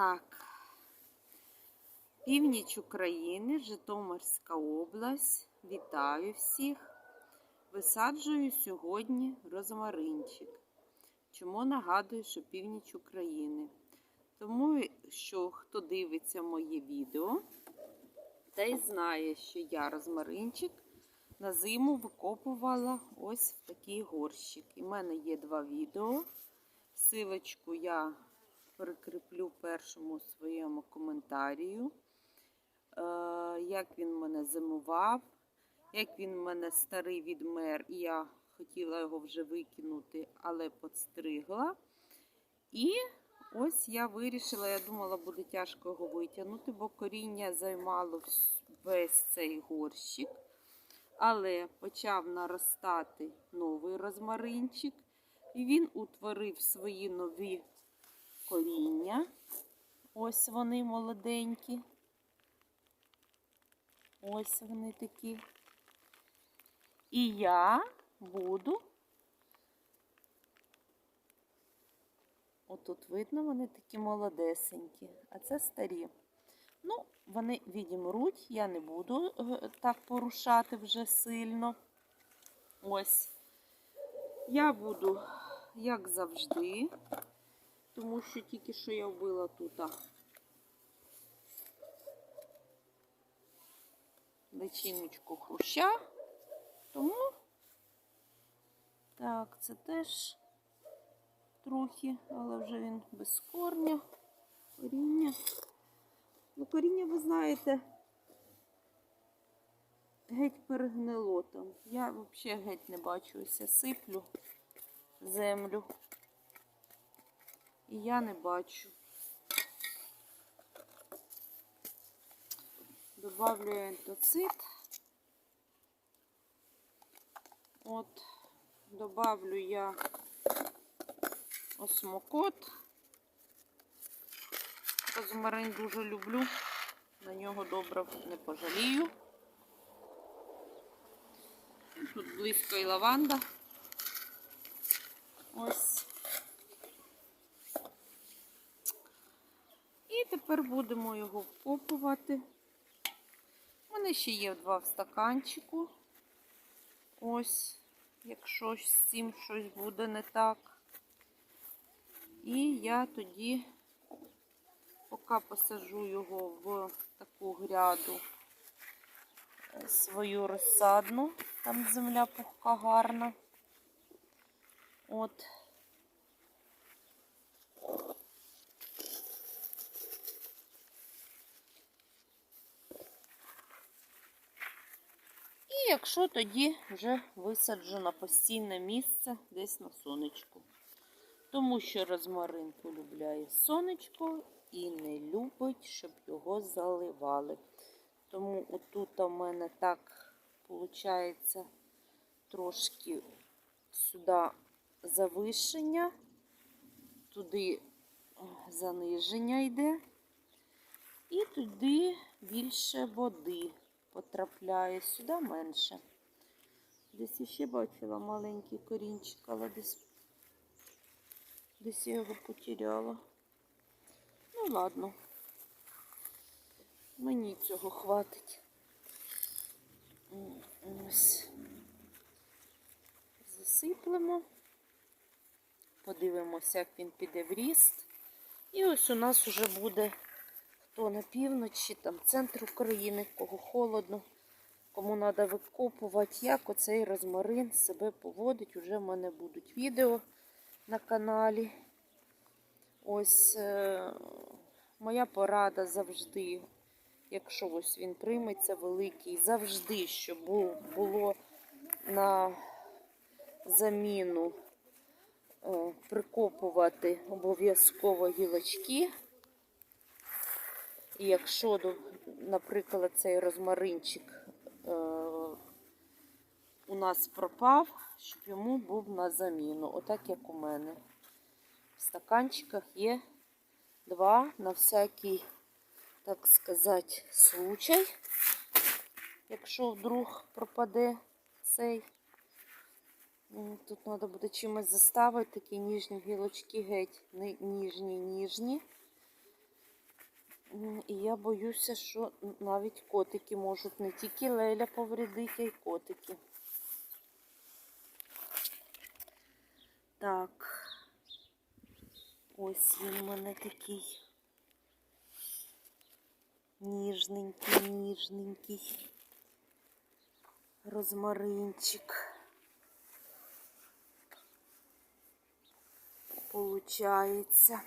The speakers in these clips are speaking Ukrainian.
Так, північ України, Житомирська область. Вітаю всіх. Висаджую сьогодні розмаринчик. Чому нагадую, що північ України? Тому що хто дивиться моє відео, той знає, що я розмаринчик на зиму викопувала ось в такий горщик. І в мене є два відео. Силочку я прикріплю першому своєму коментарію, е, як він мене зимував, як він мене старий відмер, і я хотіла його вже викинути, але подстригла. І ось я вирішила, я думала, буде тяжко його витягнути, бо коріння займало весь цей горщик. Але почав наростати новий розмаринчик, і він утворив свої нові коріння. Ось вони молоденькі. Ось вони такі. І я буду. Отут видно, вони такі молодесенькі, а це старі. Ну, вони відімруть, я не буду е, так порушати вже сильно. Ось. Я буду, як завжди, тому що тільки що я вбила тут личиночку хруща. Тому, так, це теж трохи, але вже він без корня, коріння. Ну, коріння, ви знаєте, геть перегнило там. Я взагалі геть не бачу, ось я сиплю землю. І я не бачу. Добавлю ентоцит. От, добавлю я осмокот. Розмарин дуже люблю. На нього добре не пожалію. Тут близько і лаванда. Ось. І тепер будемо його вкопувати. У мене ще є два в стаканчику. Ось, якщо з цим щось буде не так. І я тоді, поки посажу його в таку гряду свою розсадну, там земля пухка гарна. От. І якщо тоді вже висаджу на постійне місце десь на сонечку. Тому що розмарин полюбляє сонечко і не любить, щоб його заливали. Тому отут у мене так виходить трошки сюди завишення, туди заниження йде, і туди більше води потрапляє, сюди менше. Десь ще бачила маленький корінчик, але десь, десь я його потеряла. Ну, ладно, мені цього хватить. Ось. Засиплемо. Подивимося, як він піде в ріст. І ось у нас вже буде хто на півночі, там центр України, кого холодно, кому треба викопувати, як оцей розмарин себе поводить. Уже в мене будуть відео на каналі. Ось е моя порада завжди, якщо ось він прийметься великий, завжди, щоб було на заміну е прикопувати обов'язково гілочки. І якщо, наприклад, цей розмаринчик е, у нас пропав, щоб йому був на заміну, отак як у мене. В стаканчиках є два на всякий, так сказати, случай, якщо вдруг пропаде цей. Тут треба буде чимось заставити, такі ніжні гілочки геть, ніжні, ніжні. І я боюся, що навіть котики можуть не тільки леля повредити, а й котики. Так. Ось він у мене такий ніжненький, ніжненький розмаринчик. Получається.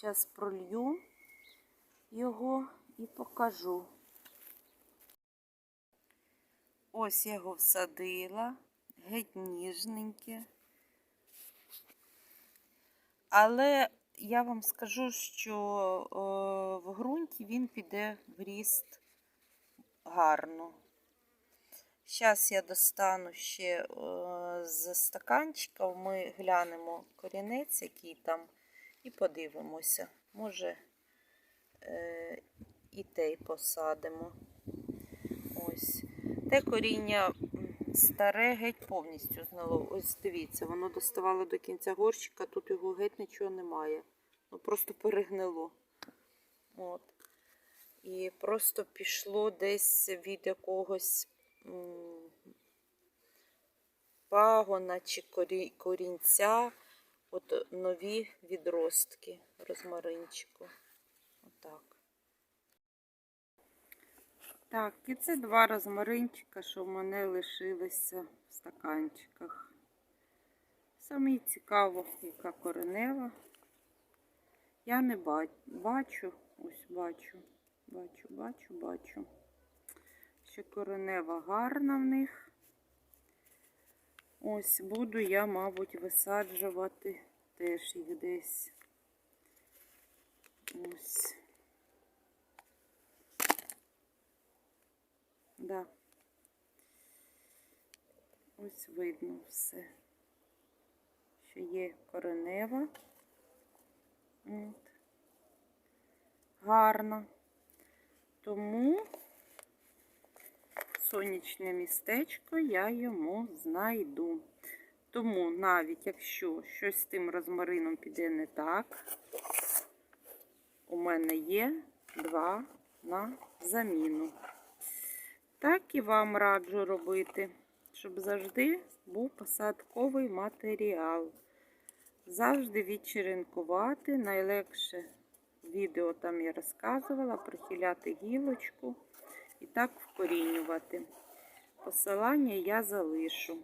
Зараз пролью його і покажу. Ось я його всадила, геть ніжненьке. Але я вам скажу, що в ґрунті він піде в ріст гарно. Зараз я достану ще з стаканчика, ми глянемо корінець, який там, і подивимося. Може, е, і те й посадимо. Ось. Те коріння старе геть повністю зняло. Ось дивіться, воно доставало до кінця горщика, тут його геть нічого немає. Ну просто перегнило. От. І просто пішло десь від якогось м, пагона чи корінця от нові відростки розмаринчику. Отак. Так, і це два розмаринчика, що в мене лишилися в стаканчиках. Саме цікаво, яка коренева. Я не бачу, ось бачу, бачу, бачу, бачу. Ще коренева гарна в них. Ось буду я, мабуть, висаджувати теж їх десь. Ось. Да. Ось видно все. Що є коренева. От. Гарно. Тому сонячне містечко я йому знайду. Тому навіть якщо щось з тим розмарином піде не так, у мене є два на заміну. Так і вам раджу робити, щоб завжди був посадковий матеріал. Завжди відчеренкувати. Найлегше відео там я розказувала, прихиляти гілочку і так вкорінювати. Посилання я залишу.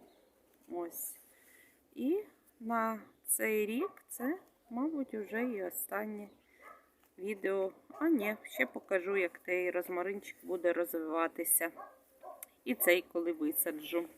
Ось. І на цей рік це, мабуть, вже і останнє відео. А ні, ще покажу, як цей розмаринчик буде розвиватися. І цей, коли висаджу.